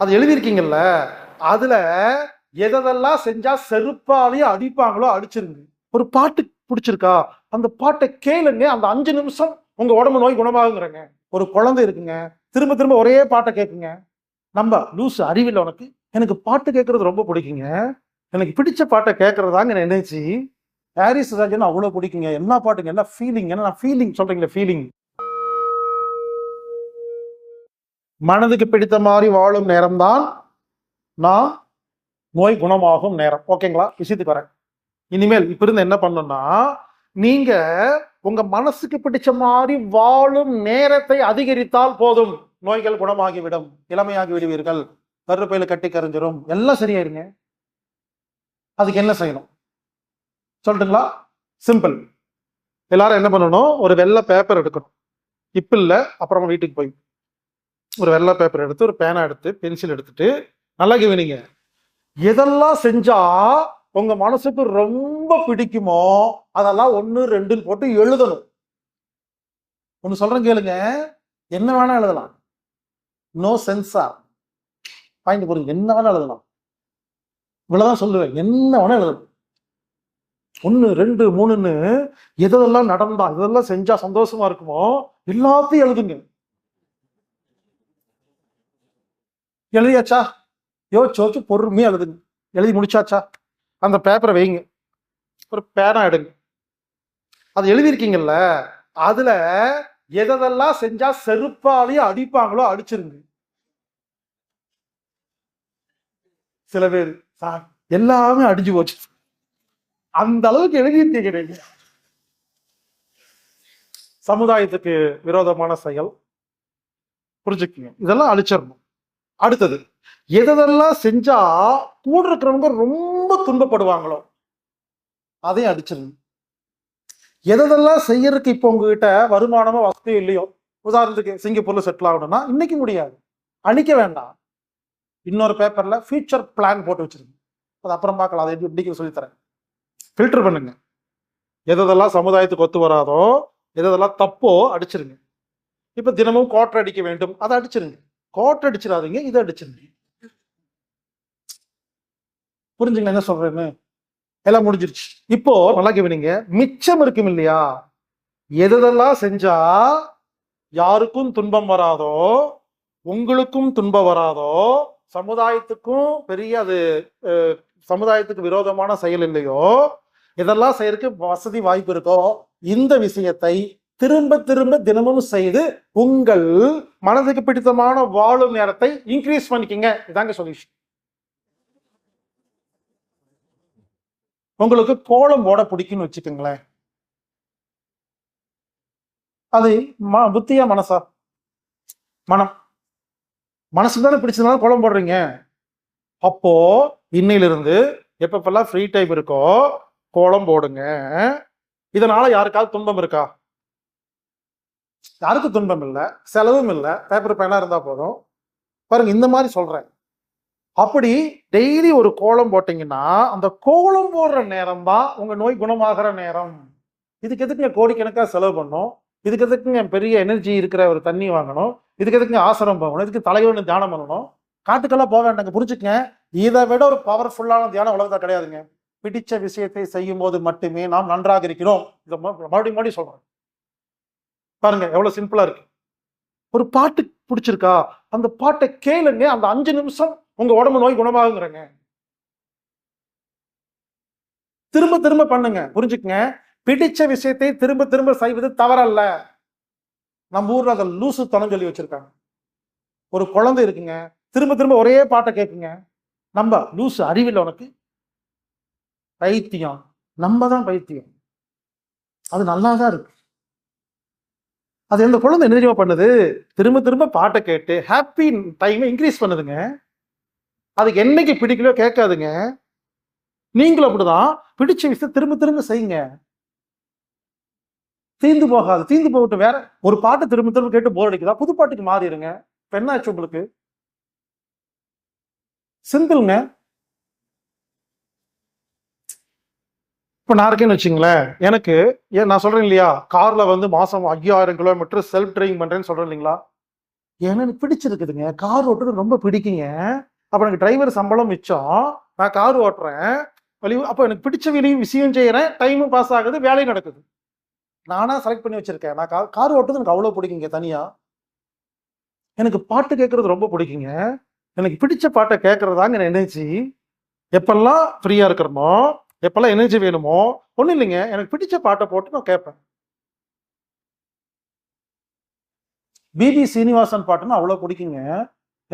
அது எழுதியிருக்கீங்கல்ல அதுல எதெல்லாம் செஞ்சா செருப்பாலேயே அடிப்பாங்களோ அடிச்சிருங்க. ஒரு பாட்டு பிடிச்சிருக்கா? அந்த பாட்டை கேளுங்க அந்த அஞ்சு நிமிஷம் உங்க உடம்பு நோய் குணமாகுங்கிறங்க. ஒரு குழந்தை இருக்குங்க திரும்ப திரும்ப ஒரே பாட்டை கேட்குங்க நம்ம லூசு அறிவில் உனக்கு. எனக்கு பாட்டு கேட்கறது ரொம்ப பிடிக்குங்க. எனக்கு பிடிச்ச பாட்டை கேட்கறதாங்க நினைச்சு ஹாரிஸ் ராஜன் அவ்வளோ பிடிக்குங்க. என்ன பாட்டுங்க என்ன ஃபீலிங் என்ன நான் ஃபீலிங் சொல்றீங்களே ஃபீலிங் மனதுக்கு பிடித்த மாதிரி வாழும் நேரம்தான் நான் நோய் குணமாகும் நேரம். ஓகேங்களா? விஷயத்துக்கு வரேன். இனிமேல் இப்ப இருந்து என்ன பண்ணணும்னா நீங்க உங்க மனசுக்கு பிடிச்ச மாதிரி வாழும் நேரத்தை அதிகரித்தால் போதும். நோய்கள் குணமாகிவிடும். இளமையாகி விடுவீர்கள். கருப்பையில கட்டி கரைஞ்சிரும். எல்லாம் சரியாயிருங்க. அதுக்கு என்ன செய்யணும்? சொல்லட்டுங்களா சிம்பிள் எல்லாரும் என்ன பண்ணணும்? ஒரு வெள்ளை பேப்பர் எடுக்கணும். இப்ப இல்லை அப்புறமா வீட்டுக்கு போய் ஒரு வெள்ளை பேப்பர் எடுத்து ஒரு பேனா எடுத்து பென்சில் எடுத்துட்டு நல்லா கவனிங்க. எதெல்லாம் செஞ்சா உங்க மனசுக்கு ரொம்ப பிடிக்குமோ அதெல்லாம் ஒன்று ரெண்டுன்னு போட்டு எழுதணும். ஒன்று சொல்றேன் கேளுங்க. என்ன வேணா எழுதலாம். நோ சென்சார் பாயிண்ட் புரியுங்க என்ன வேணா எழுதலாம். இவ்வளவுதான் சொல்லுவேன். என்ன வேணா எழுதணும். ஒன்று ரெண்டு மூணுன்னு எதெல்லாம் நடந்தா இதெல்லாம் செஞ்சா சந்தோஷமா இருக்குமோ எல்லாத்தையும் எழுதுங்க. எழுதியாச்சா? யோசிச்சு யோசிச்சு பொறுமையாக எழுதுங்க. எழுதி முடிச்சாச்சா? அந்த பேப்பரை வைங்க. ஒரு பேனா எடுங்க. அது எழுதியிருக்கீங்கல்ல அதுல எதெல்லாம் செஞ்சா செருப்பாலேயே அடிப்பாங்களோ அடிச்சிருங்க. சில பேர் சார் எல்லாமே அடிஞ்சு போச்சு. அந்த அளவுக்கு எழுதியிருக்கீங்க நீங்க. சமுதாயத்துக்கு விரோதமான செயல். புரிஞ்சுக்குங்க. இதெல்லாம் அழிச்சிடணும். அடுத்தது எதெல்லாம் செஞ்சா கூட இருக்கிறவங்க ரொம்ப துன்பப்படுவாங்களோ அதையும் அடிச்சிருங்க எதெல்லாம் செய்யறதுக்கு இப்போ உங்ககிட்ட வருமானமோ வசதியோ இல்லையோ உதாரணத்துக்கு சிங்கப்பூர்ல செட்டில் ஆகணும்னா இன்னைக்கு முடியாது. அணிக்க வேண்டாம். இன்னொரு பேப்பர்ல ஃபியூச்சர் பிளான் போட்டு வச்சிருங்க. அது அப்புறம் பார்க்கலாம். அதை எப்படி சொல்லித்தரேன். ஃபில்டர் பண்ணுங்க. எதெல்லாம் சமுதாயத்துக்கு ஒத்து வராதோ எதெல்லாம் தப்போ அடிச்சிருங்க. இப்போ தினமும் குவார்டர் அடிக்க வேண்டும். அதை அடிச்சிருங்க. கோட்டை அடிச்சிடாதீங்க இதை அடிச்சிருந்தீங்க புரிஞ்சுங்களா என்ன சொல்றேன்னு? எல்லாம் முடிஞ்சிருச்சு. இப்போ நல்லா கேவீங்க மிச்சம் இருக்கும் இல்லையா? எதெல்லாம் செஞ்சா யாருக்கும் துன்பம் வராதோ உங்களுக்கும் துன்பம் வராதோ சமுதாயத்துக்கும் பெரிய அது சமுதாயத்துக்கு விரோதமான செயல் இல்லையோ இதெல்லாம் செய்யறதுக்கு வசதி வாய்ப்பு இருக்கோ இந்த விஷயத்தை திரும்ப திரும்ப தினமும் செய்து உங்கள் மனதுக்கு பிடித்தமான வாழும் நேரத்தை இன்க்ரீஸ் பண்ணிக்கங்க. இதாங்க சொல்யூஷன் உங்களுக்கு கோலம் போட பிடிக்கும்னு வச்சுக்கோங்களேன். அது ம புத்தியா மனசா? மனம். மனசுக்கு தானே பிடிச்சதுனால கோலம் போடுறீங்க. அப்போ இன்னையிலிருந்து எப்பப்பெல்லாம் ஃப்ரீ டைம் இருக்கோ கோலம் போடுங்க. இதனால யாருக்காவது துன்பம் இருக்கா? யாருக்கும் துன்பம் இல்லை செலவும் இல்லை பேப்பர் பேனா இருந்தால் போதும். பாருங்க இந்த மாதிரி சொல்கிறேன் அப்படி டெய்லி ஒரு கோலம் போட்டிங்கன்னா அந்த கோலம் போடுற நேரம் தான் உங்கள் நோய் குணமாகிற நேரம். இதுக்கு எதுக்குங்க கோடிக்கணக்காக செலவு பண்ணும்? இதுக்கு எதுக்குங்க பெரிய எனர்ஜி இருக்கிற ஒரு தண்ணி வாங்கணும்? இதுக்கு எதுக்குங்க ஆசிரம் போகணும்? இதுக்கு தலைவன் தியானம் பண்ணணும்? காட்டுக்கெல்லாம் போக வேண்டாங்க புரிஞ்சுக்கங்க. இதை விட ஒரு பவர்ஃபுல்லான தியானம் உலகத்தில் கிடையாதுங்க. பிடிச்ச விஷயத்தை செய்யும் போது மட்டுமே நாம் நன்றாக இருக்கிறோம். இதை மறுபடியும் மறுபடியும் சொல்கிறேன் பாருங்க எவ்வளவு சிம்பிளா இருக்கு. ஒரு பாட்டு பிடிச்சிருக்கா? அந்த பாட்டை கேளுங்க அந்த அஞ்சு நிமிஷம் உங்க உடம்பு நோய் குணமாகுங்கிறங்க. திரும்ப திரும்ப பண்ணுங்க புரிஞ்சுக்கங்க. பிடிச்ச விஷயத்தை திரும்ப திரும்ப செய்வது தவறல்ல. நம்ம ஊர்ல அதை லூசு தனம் சொல்லி வச்சிருக்காங்க. ஒரு குழந்தை இருக்குங்க திரும்ப திரும்ப ஒரே பாட்டை கேட்குங்க நம்ம லூசு அறிவில் உனக்கு? பைத்தியம். நம்ம தான் பைத்தியம். அது நல்லா தான் இருக்கு. அது இந்த குழந்தை என்ன தெரியுமா பண்ணுது? திரும்ப திரும்ப பாட்டை கேட்டு ஹாப்பி டைமை இன்க்ரீஸ் பண்ணுதுங்க. அதுக்கு என்னைக்கு பிடிக்கலையோ கேட்காதுங்க. நீங்களும் அப்படிதான். பிடிச்ச விஷயத்தை திரும்ப திரும்ப செய்யுங்க. தீந்து போகாது. தீந்து போகட்டும். வேற ஒரு பாட்டை திரும்ப திரும்ப கேட்டு போர் அடிக்குதா? புது பாட்டுக்கு மாறிடுங்க. பெண்ணாச்சு உங்களுக்கு. சிம்பிள்ங்க இப்போ நான் இருக்கேன்னு வச்சுங்களேன் எனக்கு ஏன் நான் சொல்கிறேன் இல்லையா? காரில் வந்து மாதம் ஐயாயிரம் கிலோமீட்டர் செல்ஃப் ட்ரைவிங் பண்ணுறேன்னு சொல்கிறேன் இல்லைங்களா? ஏன்னா எனக்கு பிடிச்சிருக்குதுங்க. கார் ஓட்டுறது ரொம்ப பிடிக்குங்க. அப்போ எனக்கு டிரைவர் சம்பளம் மிச்சம். நான் கார் ஓட்டுறேன். வழி அப்போ எனக்கு பிடிச்ச வேலையும் விஷயம் செய்கிறேன் டைமும் பாஸ் ஆகுது வேலையும் நடக்குது. நானாக செலக்ட் பண்ணி வச்சுருக்கேன். நான் கார் கார் ஓட்டுறது எனக்கு அவ்வளோ பிடிக்குங்க தனியாக எனக்கு பாட்டு கேட்குறது ரொம்ப பிடிக்குங்க. எனக்கு பிடிச்ச பாட்டை கேட்குறதாங்க நினைச்சி எப்பெல்லாம் ஃப்ரீயாக இருக்கிறோமோ எப்பெல்லாம் எனர்ஜி வேணுமோ ஒன்றும் இல்லைங்க. எனக்கு பிடிச்ச பாட்டை போட்டு நான் கேட்பேன். பிபி சீனிவாசன் பாட்டுன்னா அவ்வளோ பிடிக்குங்க.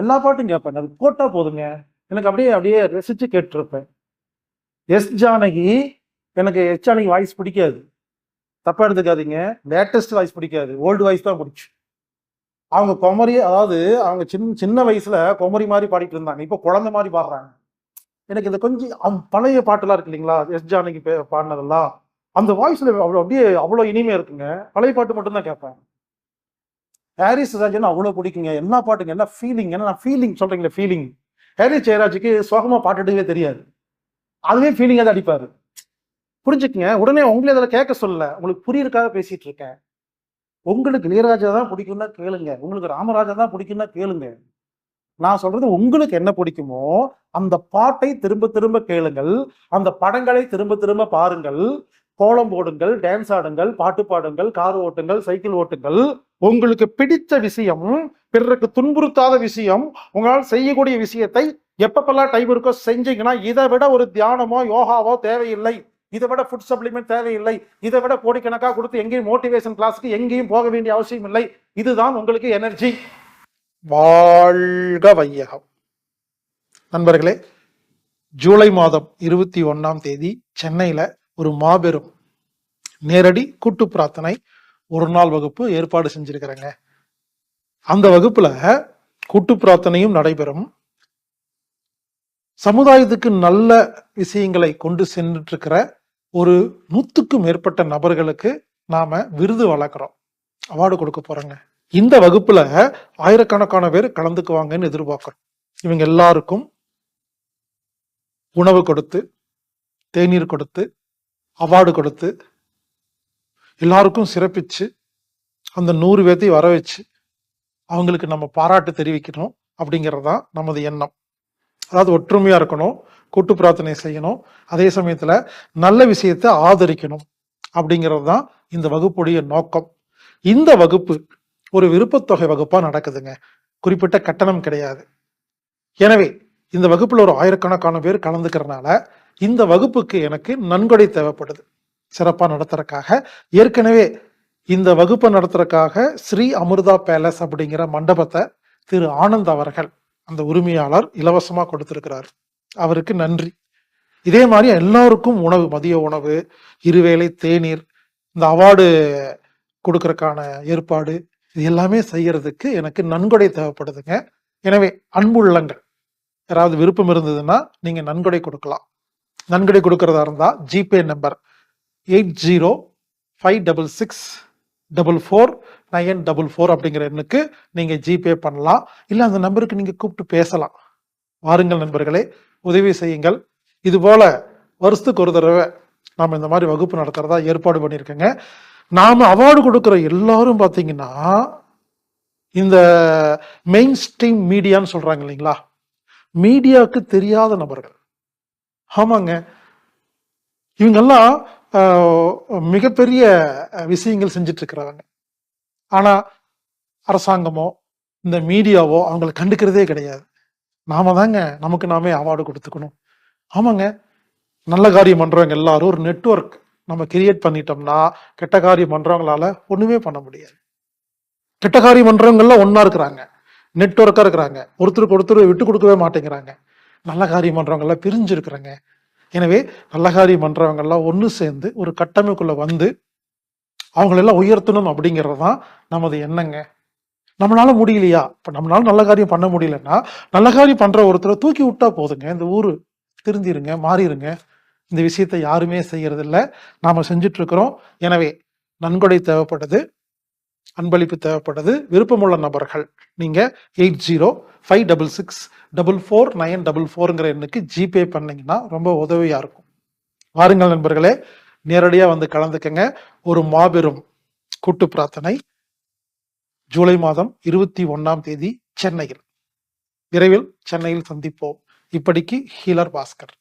எல்லா பாட்டும் கேட்பேன். அது போட்டால் போதுங்க. எனக்கு அப்படியே அப்படியே ரசித்து கேட்டிருப்பேன். எஸ் ஜானகி எனக்கு எஸ் ஜானகி வாய்ஸ் பிடிக்காது. தப்பாக எடுத்துக்காதீங்க. லேட்டஸ்ட் வாய்ஸ் பிடிக்காது. ஓல்டு வாய்ஸ் தான் பிடிச்சி அவங்க குமரி அதாவது அவங்க சின்ன சின்ன வயசில் குமரி மாதிரி பாடிட்டு இருந்தாங்க. இப்போ குழந்தை மாதிரி பாடுறாங்க. எனக்கு இந்த கொஞ்சம் பழைய பாட்டெல்லாம் இருக்கு இல்லைங்களா? எஸ் ஜானகி பே- பாடினதெல்லாம். அந்த வாய்ஸ்ல அவ்வளோ அப்படியே அவ்வளோ இனிமையா இருக்குங்க. பழைய பாட்டு மட்டும்தான் கேட்பேன். ஹாரிஸ் ராஜன் அவ்வளோ பிடிக்குங்க. என்ன பாட்டுங்க? என்ன ஃபீலிங் என்ன நான் ஃபீலிங் சொல்றீங்களே ஃபீலிங் ஹாரிஸ் ஜெயராஜுக்கு சோகமா பாட்டுடவே தெரியாது. அதுவே ஃபீலிங்காக தான் அடிப்பாரு. புரிஞ்சுக்குங்க. உடனே உங்களே அதில் கேட்க சொல்லலை. உங்களுக்கு புரியறதுக்காக பேசிட்டு இருக்கேன். உங்களுக்கு இளையராஜா தான் பிடிக்கும்னா கேளுங்க. உங்களுக்கு ராமராஜா தான் பிடிக்கும்னா கேளுங்க. நான் சொல்றது உங்களுக்கு என்ன பிடிக்குமோ அந்த பாட்டை திரும்ப திரும்ப கேளுங்கள். அந்த படங்களை திரும்ப திரும்ப பாருங்கள். கோலம் போடுங்கள் டான்ஸ் ஆடுங்கள் பாட்டு பாடுங்கள் கார் ஓட்டுங்கள் சைக்கிள் ஓட்டுங்கள். உங்களுக்கு பிடித்த விஷயம் பிறருக்கு துன்புறுத்தாத விஷயம் உங்களால் செய்யக்கூடிய விஷயத்தை எப்பப்பெல்லாம் டைம் இருக்கோ செஞ்சீங்கன்னா இதை விட ஒரு தியானமோ யோகாவோ தேவையில்லை. இதை விட ஃபுட் சப்ளிமெண்ட் தேவையில்லை. இதை விட கோடிக்கணக்காக கொடுத்து எங்கேயும் மோட்டிவேஷன் கிளாஸ்க்கு எங்கேயும் போக வேண்டிய அவசியம் இல்லை. இதுதான் உங்களுக்கு எனர்ஜி வாழ்க வையகம். நண்பர்களே ஜூலை மாதம் இருபத்தி ஒன்னாம் தேதி சென்னையில ஒரு மாபெரும் நேரடி கூட்டு பிரார்த்தனை ஒரு நாள் வகுப்பு ஏற்பாடு செஞ்சிருக்கிறேங்க. அந்த வகுப்புல கூட்டு பிரார்த்தனையும் நடைபெறும். சமுதாயத்துக்கு நல்ல விஷயங்களை கொண்டு சென்றுட்டு இருக்கிற ஒரு நூத்துக்கும் மேற்பட்ட நபர்களுக்கு நாம விருது வளர்க்குறோம் அவார்டு கொடுக்க போறோங்க. இந்த வகுப்புல ஆயிரக்கணக்கான பேர் கலந்துக்குவாங்கன்னு எதிர்பார்க்கிறோம். இவங்க எல்லாருக்கும் உணவு கொடுத்து தேநீர் கொடுத்து அவார்டு கொடுத்து எல்லாருக்கும் சிறப்பிச்சு அந்த நூறு பேர்த்தையும் வர வச்சு அவங்களுக்கு நம்ம பாராட்டு தெரிவிக்கணும் அப்படிங்கிறது தான் நமது எண்ணம். அதாவது ஒற்றுமையா இருக்கணும் கூட்டு பிரார்த்தனை செய்யணும் அதே சமயத்துல நல்ல விஷயத்தை ஆதரிக்கணும் அப்படிங்கிறது தான் இந்த வகுப்புடைய நோக்கம். இந்த வகுப்பு ஒரு விருப்பத்தொகை வகுப்பா நடக்குதுங்க. குறிப்பிட்ட கட்டணம் கிடையாது. எனவே இந்த வகுப்புல ஒரு ஆயிரக்கணக்கான பேர் கலந்துக்கிறனால இந்த வகுப்புக்கு எனக்கு நன்கொடை தேவைப்படுது. சிறப்பா நடத்துறக்காக ஏற்கனவே இந்த வகுப்பை நடத்துறதுக்காக ஸ்ரீ அமிர்தா பேலஸ் அப்படிங்கிற மண்டபத்தை திரு ஆனந்த் அவர்கள் அந்த உரிமையாளர் இலவசமா கொடுத்திருக்கிறார். அவருக்கு நன்றி. இதே மாதிரி எல்லாருக்கும் உணவு மதிய உணவு இருவேளை தேநீர் இந்த அவார்டு கொடுக்கறக்கான ஏற்பாடு இது எல்லாமே செய்யறதுக்கு எனக்கு நன்கொடை தேவைப்படுதுங்க. எனவே அன்புள்ளங்கள் யாராவது விருப்பம் இருந்ததுன்னா நீங்க நன்கொடை கொடுக்கலாம். நன்கொடை கொடுக்கறதா இருந்தா GPay number eight zero five double six double four nine double four அப்படிங்கிற எண்ணுக்கு நீங்க ஜிபே பண்ணலாம். இல்ல அந்த நம்பருக்கு நீங்க கூப்பிட்டு பேசலாம். வாருங்கள் நண்பர்களே உதவி செய்யுங்கள். இது போல வருஷத்துக்கு ஒரு தடவை நாம இந்த மாதிரி வகுப்பு நடத்துறதா ஏற்பாடு பண்ணியிருக்கேங்க. நாம் அவார்டு கொடுக்குற எல்லாரும் பார்த்தீங்கன்னா இந்த மெயின் ஸ்ட்ரீம் மீடியான்னு சொல்கிறாங்க இல்லைங்களா? மீடியாவுக்கு தெரியாத நபர்கள். ஆமாங்க. இவங்கெல்லாம் மிகப்பெரிய விஷயங்கள் செஞ்சுட்டு ஆனால் அரசாங்கமோ இந்த மீடியாவோ அவங்களை கண்டுக்கிறதே கிடையாது. நாம தாங்க நமக்கு நாமே அவார்டு கொடுத்துக்கணும். ஆமாங்க. நல்ல காரியம் பண்ணுறவங்க எல்லாரும் ஒரு நெட்வொர்க் நம்ம கிரியேட் பண்ணிட்டோம்னா கெட்ட காரியம் பண்றவங்களால ஒண்ணுமே பண்ண முடியாது. கெட்ட காரியம் பண்றவங்கெல்லாம் ஒன்னா இருக்கிறாங்க. நெட்ஒர்க்கா இருக்கிறாங்க. ஒருத்தருக்கு ஒருத்தர் விட்டு கொடுக்கவே மாட்டேங்கிறாங்க. நல்ல காரியம் பண்றவங்கெல்லாம் பிரிஞ்சு இருக்கிறாங்க எனவே நல்ல காரியம் பண்றவங்கெல்லாம் ஒன்று சேர்ந்து ஒரு கட்டமைப்புக்குள்ள வந்து அவங்களெல்லாம் உயர்த்தணும் அப்படிங்கிறது தான் நமது எண்ணங்க. நம்மளால முடியலையா? இப்ப நம்மளால நல்ல காரியம் பண்ண முடியலன்னா நல்ல காரியம் பண்ற ஒருத்தரை தூக்கி விட்டா போதுங்க. இந்த ஊரு திருந்திருங்க மாறிடுங்க இந்த விஷயத்தை யாருமே செய்யறது நாம செஞ்சுட்டு இருக்கிறோம் எனவே நன்கொடை தேவைப்படுது அன்பளிப்பு தேவைப்படுது விருப்பமுள்ள நபர்கள் நீங்க eight zero five double six double four nine double ஃபோருங்கிற எண்ணுக்கு ஜிபே பண்ணீங்கன்னா ரொம்ப உதவியா இருக்கும். வாருங்கள் நண்பர்களே நேரடியாக வந்து கலந்துக்கங்க. ஒரு மாபெரும் கூட்டு பிரார்த்தனை. ஜூலை மாதம் இருபத்தி ஒன்றாம் தேதி சென்னையில். விரைவில் சென்னையில் சந்திப்போம். இப்படிக்கு ஹீலர் பாஸ்கர்.